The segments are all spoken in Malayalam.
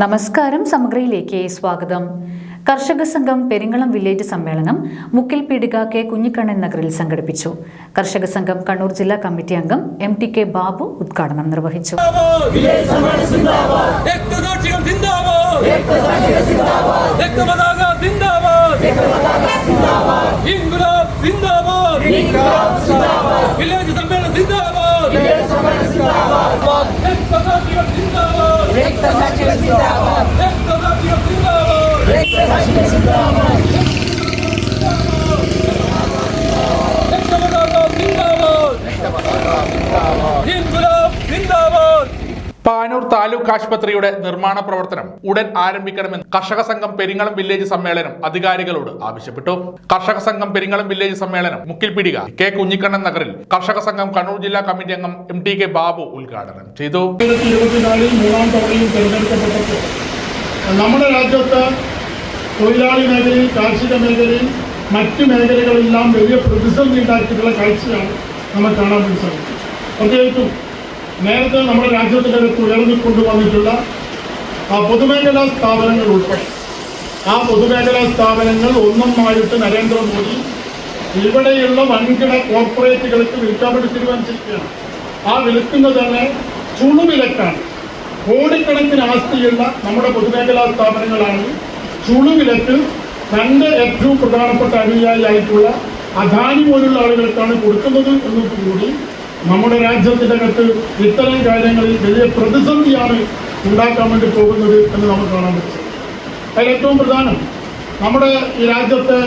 നമസ്കാരം സമഗ്രയിലേക്ക് സ്വാഗതം. കർഷക സംഘം പെരിങ്ങളം വില്ലേജ് സമ്മേളനം മുക്കിൽ പീടിക കെ കുഞ്ഞിക്കണ്ണൻ നഗറിൽ സംഘടിപ്പിച്ചു. കർഷക സംഘം കണ്ണൂർ ജില്ലാ കമ്മിറ്റി അംഗം എം ടി കെ ബാബു ഉദ്ഘാടനം നിർവഹിച്ചു. സിന്ദാബാദ്. Rekta Sakya Zindabad! Vem Sakya Zindabad! Rekta Sakya Zindabad! Panoor taluk ആശുപത്രിയുടെ നിർമ്മാണ പ്രവർത്തനം ഉടൻ ആരംഭിക്കണമെന്ന് കർഷക സംഘം പെരിങ്ങളം വില്ലേജ് സമ്മേളനം അധികാരികളോട് ആവശ്യപ്പെട്ടു. കർഷക സംഘം പെരിങ്ങളം വില്ലേജ് സമ്മേളനം മുക്കിൽപിടിക കെ കുഞ്ഞിക്കണ്ണൻ നഗറിൽ കർഷക സംഘം കണ്ണൂർ ജില്ലാ കമ്മിറ്റി അംഗം എം ടി കെ ബാബു ഉദ്ഘാടനം ചെയ്തു. നമ്മുടെ രാജ്യത്ത് തൊഴിലാളി മേഖലയിൽ കാർഷിക മേഖലയിൽ മറ്റ് മേഖലകളെല്ലാം വലിയ പ്രതിസന്ധി ഉണ്ടാക്കിയിട്ടുള്ള കാഴ്ചയാണ് നമ്മൾ കാണാൻ വേണ്ടി സാധിക്കും പ്രത്യേകിച്ചും നേരത്തെ നമ്മുടെ രാജ്യത്തിനകത്ത് ഉയർന്നിക്കൊണ്ടുവന്നിട്ടുള്ള ആ പൊതുമേഖലാ സ്ഥാപനങ്ങൾ ഉൾപ്പെടെ. ആ പൊതുമേഖലാ സ്ഥാപനങ്ങൾ ഒന്നൊന്നായിട്ട് നരേന്ദ്രമോദി ഇവിടെയുള്ള വൻകിട കോർപ്പറേറ്റുകൾക്ക് വിൽക്കാൻ വേണ്ടി തീരുമാനിച്ചിരിക്കുകയാണ്. ആ വിൽക്കുന്നത് തന്നെ ചുളുവിലക്കാണ്. കോടിക്കണക്കിന് ആസ്തിയുള്ള നമ്മുടെ പൊതുമേഖലാ സ്ഥാപനങ്ങളാണ് ചുളുവിലക്ക് തന്റെ ഏറ്റവും പ്രധാനപ്പെട്ട അനുയായിയായിട്ടുള്ള അദാനി പോലുള്ള ആളുകൾക്കാണ് കൊടുക്കുന്നത് എന്നതുകൂടി നമ്മുടെ രാജ്യത്തിന്റെ അകത്ത് ഇത്തരം കാര്യങ്ങളിൽ വലിയ പ്രതിസന്ധിയാണ് ഉണ്ടാക്കാൻ വേണ്ടി പോകുന്നത് എന്ന് നമുക്ക് കാണാൻ പറ്റും. അതിൽ ഏറ്റവും പ്രധാനം നമ്മുടെ ഈ രാജ്യത്ത്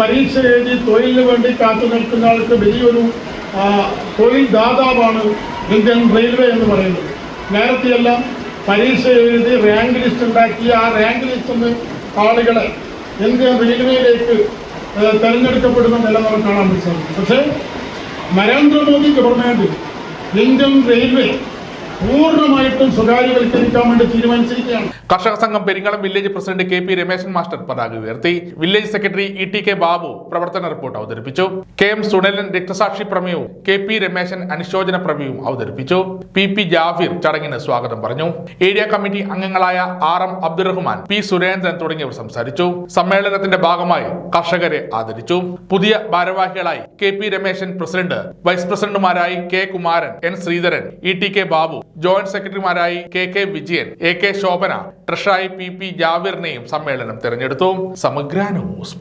പരീക്ഷ എഴുതി തൊഴിലിന് വേണ്ടി കാത്തു നിൽക്കുന്ന ആൾക്ക് വലിയൊരു തൊഴിൽ ദാതാവാണ് ഇന്ത്യൻ റെയിൽവേ എന്ന് പറയുന്നത്. നേരത്തെയെല്ലാം പരീക്ഷ എഴുതി റാങ്ക് ലിസ്റ്റ് ഉണ്ടാക്കി ആ റാങ്ക് ലിസ്റ്റിൽ നിന്ന് ആളുകളെ ഇന്ത്യൻ റെയിൽവേയിലേക്ക് തെരഞ്ഞെടുക്കപ്പെടുന്ന നില നമുക്ക് കാണാൻ പറ്റുന്നത് പക്ഷേ നരേന്ദ്രമോദി ഗവൺമെന്റ് ഇന്ത്യൻ റെയിൽവേ പൂർണമായിട്ടും സ്വകാര്യവൽക്കരിക്കാൻ വേണ്ടി തീരുമാനിച്ചിരിക്കുകയാണ്. കർഷക സംഘം Peringalam village president K P Rameshan master പതാക ഉയർത്തി. Village secretary E T K Babu പ്രവർത്തന റിപ്പോർട്ട് അവതരിപ്പിച്ചു. കെ എം സുനലൻ രക്തസാക്ഷി പ്രമേയവും കെ പി രമേശൻ അനുശോചന പ്രമേയവും അവതരിപ്പിച്ചു. പി പി ജാഫിർ ചടങ്ങിന് സ്വാഗതം പറഞ്ഞു. ഏരിയ കമ്മിറ്റി അംഗങ്ങളായ R M Abdurahman P Surendran തുടങ്ങിയവർ സംസാരിച്ചു. സമ്മേളനത്തിന്റെ ഭാഗമായി കർഷകരെ ആദരിച്ചു. പുതിയ ഭാരവാഹികളായി K P Rameshan president vice പ്രസിഡന്റുമാരായി K Kumaran N Sreedharan E T K Babu joint സെക്രട്ടറിമാരായി K K Vijayan A K Shobhana ട്രഷറായി P P ജാവിറിനെയും സമ്മേളനം തെരഞ്ഞെടുത്തു. സമഗ്ര ന്യൂസ്